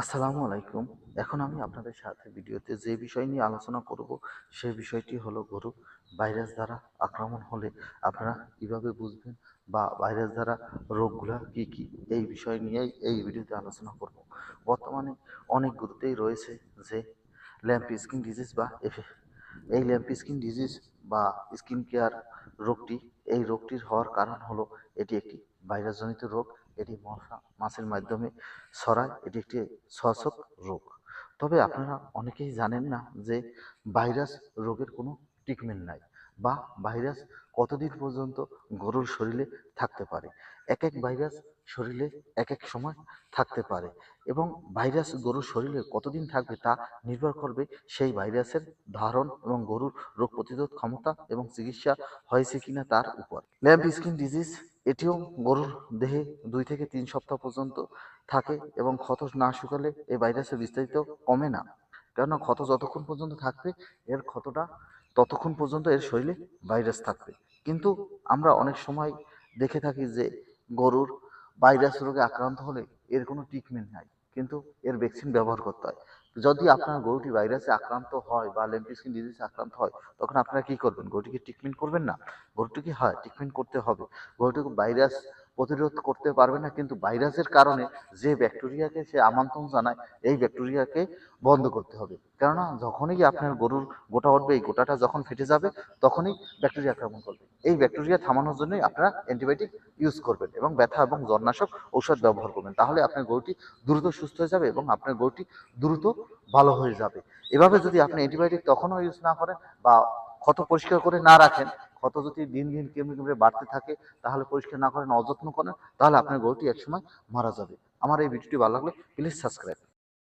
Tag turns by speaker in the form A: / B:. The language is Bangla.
A: আসসালামু আলাইকুম। এখন আমি আপনাদের সাথে ভিডিওতে যে বিষয় নিয়ে আলোচনা করব সেই বিষয়টি হলো গরু ভাইরাস দ্বারা আক্রমণ হলে আপনারা কীভাবে বুঝবেন বা ভাইরাস দ্বারা রোগগুলা কি কি? এই বিষয় নিয়েই এই ভিডিওতে আলোচনা করব। বর্তমানে অনেক গরুতেই রয়েছে যে ল্যাম্প স্কিন ডিজিজ বা এফে, এই ল্যাম্প স্কিন ডিজিজ বা স্কিন কেয়ার রোগটি, এই রোগটির হওয়ার কারণ হলো এটি একটি ভাইরাসজনিত রোগ, এটি মশা, মাছের মাধ্যমে ছড়ায়, এটি একটি শ্বাসক রোগ। তবে আপনারা অনেকেই জানেন না যে ভাইরাস রোগের কোনো ট্রিটমেন্ট নাই বা ভাইরাস কতদিন পর্যন্ত গরুর শরীরে থাকতে পারে। এক এক ভাইরাস শরীরে এক এক সময় থাকতে পারে এবং ভাইরাস গরুর শরীরে কতদিন থাকবে তা নির্ভর করবে সেই ভাইরাসের ধারণ এবং গরুর রোগ প্রতিরোধ ক্ষমতা এবং চিকিৎসা হয়েছে কিনা তার উপর। ল্যাম্প স্কিন ডিজিজ এটিও গরুর দেহে দুই থেকে তিন সপ্তাহ পর্যন্ত থাকে এবং ক্ষত না শুকালে এই ভাইরাসের বিস্তারিত কমে না। কেননা ক্ষত যতক্ষণ পর্যন্ত থাকবে, এর ক্ষতটা ততক্ষণ পর্যন্ত এর শরীরে ভাইরাস থাকবে। কিন্তু আমরা অনেক সময় দেখে থাকি যে গরুর ভাইরাস রোগে আক্রান্ত হলে এর কোনো ট্রিটমেন্ট নাই। কিন্তু এর ভ্যাকসিন ব্যবহার করতে হয়। যদি আপনার গরুটি ভাইরাসে আক্রান্ত হয় বা ল্যাম্পিস্কিন ডিজিজে আক্রান্ত হয়, তখন আপনারা কি করবেন? গরুটিকে ট্রিটমেন্ট করবেন না? গরুটিকে, হয় ট্রিটমেন্ট করতে হবে। গরুটিকে ভাইরাস প্রতিরোধ করতে পারবে না, কিন্তু ভাইরাসের কারণে যে ব্যাকটেরিয়াকে সে আমন্ত্রণ জানায়, এই ব্যাকটেরিয়াকে বন্ধ করতে হবে। কেননা, যখনই আপনার গরুর গোটা উঠবে, এই গোটাটা যখন ফেটে যাবে, তখনই ব্যাকটেরিয়া আক্রমণ করবে। এই ব্যাকটেরিয়া থামানোর জন্যই আপনারা অ্যান্টিবায়োটিক ইউজ করবেন এবং ব্যথা এবং জ্বরনাশক ঔষধ ব্যবহার করবেন। তাহলে আপনার গরুটি দ্রুত সুস্থ হয়ে যাবে এবং আপনার গরুটি দ্রুত ভালো হয়ে যাবে। এভাবে যদি আপনি অ্যান্টিবায়োটিক তখনও ইউজ না করেন বা ক্ষত পরিষ্কার করে না রাখেন ক্ষত যদি দিন দিন কেমনি কেমনি বাড়তে থাকে, তাহলে পরিষ্কার না করেন, অযত্ন করেন, তাহলে আপনার গরুটি একসময় মারা যাবে। আমার এই ভিডিওটি ভালো লাগলে প্লিজ সাবস্ক্রাইব